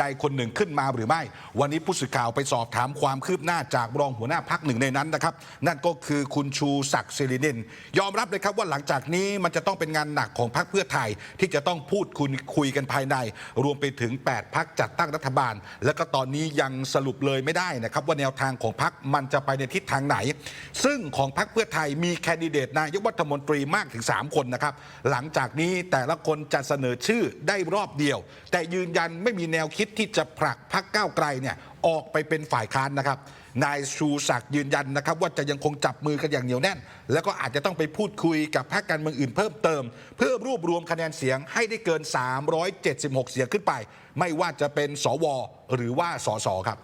ใดคนหนึ่งขึ้นมาหรือไม่ วันนี้ผู้สื่อข่าวไปสอบถามความคืบหน้าจากรองหัวหน้าพักหนึ่งในนั้นนะครับ นั่นก็คือคุณชูศักดิ์สิรินิน ยอมรับเลยครับว่าหลังจากนี้มันจะต้องเป็นงานหนักของพักเพื่อไทย ที่จะต้องพูดคุยคุยกันภายใน รวมไปถึง 8 พักจัดตั้งรัฐบาล แล้วก็ตอนนี้ยังสรุปเลยไม่ได้นะครับ ว่าแนวทางของพักมันจะไปในทิศทางไหน ซึ่งของพักเพื่อไทยมีแคนดิเดตนายกรัฐมนตรีมากถึง 3 คนนะครับหลังจากนี้แต่ละคนจะเสนอชื่อได้รอบเดียว แต่ยืนยันไม่มีแนวคิดิดที่จะผลักพักก้าวไกลเนี่ยออกไปเป็นฝ่ายค้านนะครับ นายชูศักดิ์ยืนยันนะครับ ว่าจะยังคงจับมือกันอย่างเหนียวแน่น แล้วก็อาจจะต้องไปพูดคุยกับพรรคการเมืองอื่นเพิ่มเติม เพื่อรวบรวมคะแนนเสียงให้ได้เกิน 376 เสียงขึ้นไป ไม่ว่าจะเป็นสว หรือว่าสสครับ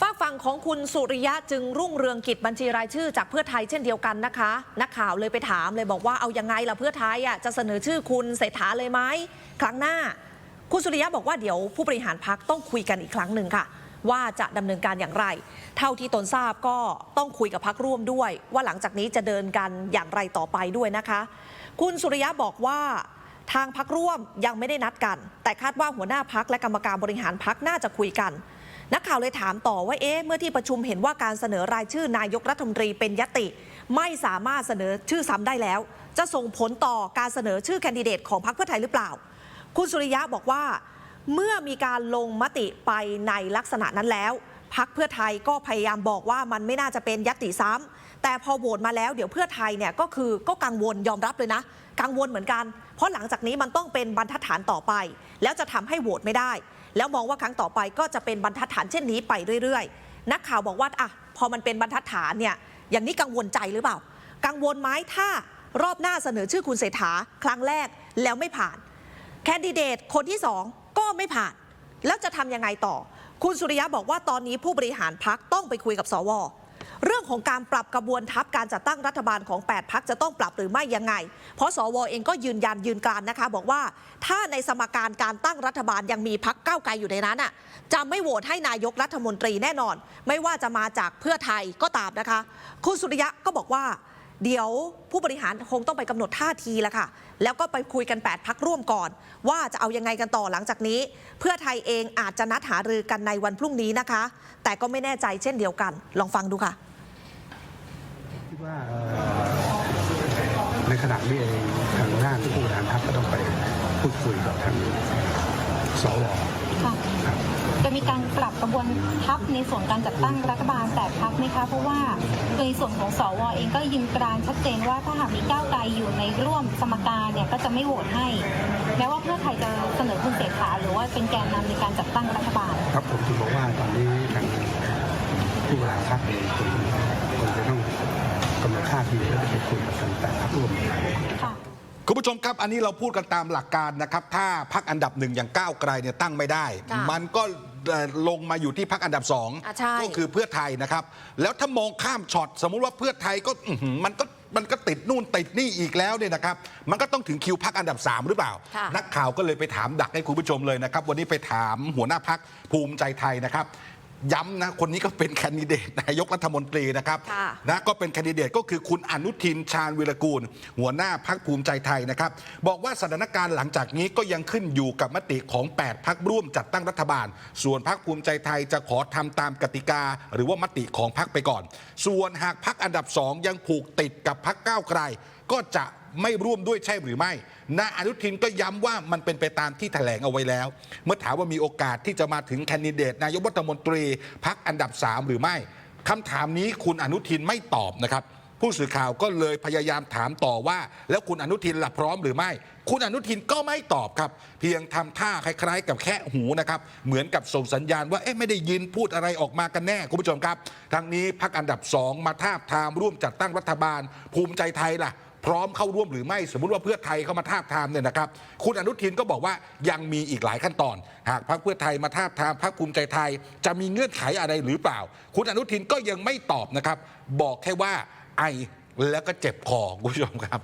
ฝากฝั่งของคุณสุริยะจึงรุ่งเรืองกิจบัญชีรายชื่อจากเพื่อไทยเช่นเดียวกันนะคะ นักข่าวเลยไปถามเลยบอกว่าเอายังไงล่ะเพื่อไทยอะจะเสนอชื่อคุณเศรษฐาเลยไหมครั้งหน้า คุณสุริยะบอกว่าเดี๋ยวผู้บริหารพักต้องคุยกันอีกครั้งหนึ่งค่ะ ว่าจะดำเนินการอย่างไร เท่าที่ตนทราบก็ต้องคุยกับพักร่วมด้วย ว่าหลังจากนี้จะเดินกันอย่างไรต่อไปด้วยนะคะ คุณสุริยะบอกว่าทางพักร่วมยังไม่ได้นัดกัน แต่คาดว่าหัวหน้าพักและกรรมการบริหารพักน่าจะคุยกัน นักข่าวเลยถามต่อว่าเอ๊ะเมื่อที่ประชุมเห็นว่าการเสนอรายชื่อนายกรัฐมนตรีเป็นยติ ไม่สามารถเสนอชื่อซ้ำได้แล้ว จะส่งผลต่อการเสนอชื่อแคนดิเดตของพรรคเพื่อไทยหรือเปล่า คุณสุริยะบอกว่า เมื่อมีการลงมติไปในลักษณะนั้นแล้ว พักเพื่อไทยก็พยายามบอกว่ามันไม่น่าจะเป็นยติซ้ำแต่พอโหวตมาแล้วเดี๋ยวเพื่อไทยเนี่ยก็คือก็กังวลยอมรับเลยนะ กังวลเหมือนกัน เพราะหลังจากนี้มันต้องเป็นบรรทัดฐานต่อไป แล้วจะทำให้โหวตไม่ได้ แล้วมองว่าครั้งต่อไปก็จะเป็นบรรทัดฐานเช่นนี้ไปเรื่อยๆ นักข่าวบอกว่าอะพอมันเป็นบรรทัดฐานเนี่ยอย่างนี้กังวลใจหรือเปล่า กังวลไหมถ้ารอบหน้าเสนอชื่อคุณเศรษฐาครั้งแรกแล้วไม่ผ่าน คนดิเดตคนที่สองก็ไม่ผ่าน แล้วจะทำยังไงต่อ คุณสุริยะบอกว่าตอนนี้ผู้บริหารพักต้องไปคุยกับสวเรื่องของการปรับกระบวนทัพการจัดตั้งรัฐบาลของ 8 พักจะต้องปรับหรือไม่ยังไง เพราะสวเองก็ยืนยันยืนกรานนะคะ บอกว่าถ้าในสมการการตั้งรัฐบาลยังมีพักก้าวไกลอยู่ในนั้นอะจะไม่โหวตให้นายกรัฐมนตรีแน่นอน ไม่ว่าจะมาจากเพื่อไทยก็ตามนะคะ คุณสุริยะก็บอกว่า เดี๋ยวผู้บริหารคงต้องไปกำหนดท่าทีแล้วค่ะ แล้วก็ไปคุยกัน 8 พักร่วมก่อน ว่าจะเอายังไงกันต่อหลังจากนี้ เพื่อไทยเองอาจจะนัดหารือกันในวันพรุ่งนี้นะคะ แต่ก็ไม่แน่ใจเช่นเดียวกัน ลองฟังดูค่ะคิดว่าในขณะนี้เองทางด้านผู้บริหารพรรคก็ต้องไปพูดคุยกับทางสว ค่ะครับจะมีการปรับกระบวนทัพในส่วนการจัดตั้งรัฐบาลแต่พักไหมคะเพราะว่าในส่วนของสวเองก็ยืนกรานชัดเจนว่าถ้าหากมีก้าวไกลอยู่ในร่วมสมการเนี่ยก็จะไม่โหวตให้แม้ว่าเพื่อไทยจะเสนอคุณเศรษฐาหรือว่าเป็นแกนนำในการจัดตั้งรัฐบาล ครับผมถึงบอกว่าตอนนี้ทางผู้บริหารพรรคเองคงคงจะต้องกำหนดท่าทีแล้วจะไปคุยกับทางแต่พรรคร่วมค่ะคุณ ผู้ชมครับ อันนี้เราพูดกันตามหลักการนะครับ ถ้าพักอันดับหนึ่งอย่างก้าวไกลเนี่ยตั้งไม่ได้ ค่ะมันก็เอ่อลงมาอยู่ที่พักอันดับสองอะใช่ ก็คือเพื่อไทยนะครับ แล้วถ้ามองข้ามช็อตสมมุติว่าเพื่อไทยก็อื้อหือมันก็มันก็ติดนู่นติดนี่อีกแล้วเนี่ยนะครับ มันก็ต้องถึงคิวพักอันดับ 3 หรือเปล่า ค่ะ นักข่าวก็เลยไปถามดักให้คุณผู้ชมเลยนะครับ วันนี้ไปถามหัวหน้าพักภูมิใจไทยนะครับ ย้ำนะคนนี้ก็เป็นแคนดิเดตนายกรัฐมนตรีนะครับค่ะนะก็เป็นแคนดิเดตก็คือคุณอนุทินชาญวิรกูล หัวหน้าพักภูมิใจไทยนะครับ บอกว่าสถานการณ์หลังจากนี้ก็ยังขึ้นอยู่กับมติของ 8 พักร่วมจัดตั้งรัฐบาล ส่วนพักภูมิใจไทยจะขอทำตามกติกา หรือว่ามติของพักไปก่อน ส่วนหากพักอันดับสองยังผูกติดกับพักก้าวไกล ก็จะไม่ร่วมด้วยใช่หรือไม่นายอนุทินก็ย้ำว่ามันเป็นไปตามที่แถลงเอาไว้แล้ว เมื่อถามว่ามีโอกาสที่จะมาถึงแคนดิเดต นายกรัฐมนตรีพักอันดับ 3 หรือไม่คำถามนี้คุณอนุทินไม่ตอบนะครับ ผู้สื่อข่าวก็เลยพยายามถามต่อว่า แล้วคุณอนุทินหล่ะพร้อมหรือไม่ คุณอนุทินก็ไม่ตอบครับ เพียงทำท่าคล้ายๆ กับแค่หูนะครับ เหมือนกับส่งสัญญาณว่าเอ๊ะไม่ได้ยินพูดอะไรออกมากันแน่คุณผู้ชมครับทั้งนี้พักอันดับสองมาทาบทามร่วมจัดตั้งรัฐบาลภูมิใจไทยล่ะ พร้อมเข้าร่วมหรือไม่สมมติว่าเพื่อไทยเข้ามาทาบทามเนี่ยนะครับคุณอนุทินก็บอกว่ายังมีอีกหลายขั้นตอน หากพรรคเพื่อไทยมาทาบทามพรรคภูมิใจไทย จะมีเงื่อนไขอะไรหรือเปล่า คุณอนุทินก็ยังไม่ตอบนะครับ บอกแค่ว่าไอแล้วก็เจ็บคอคุณผู้ชมครับ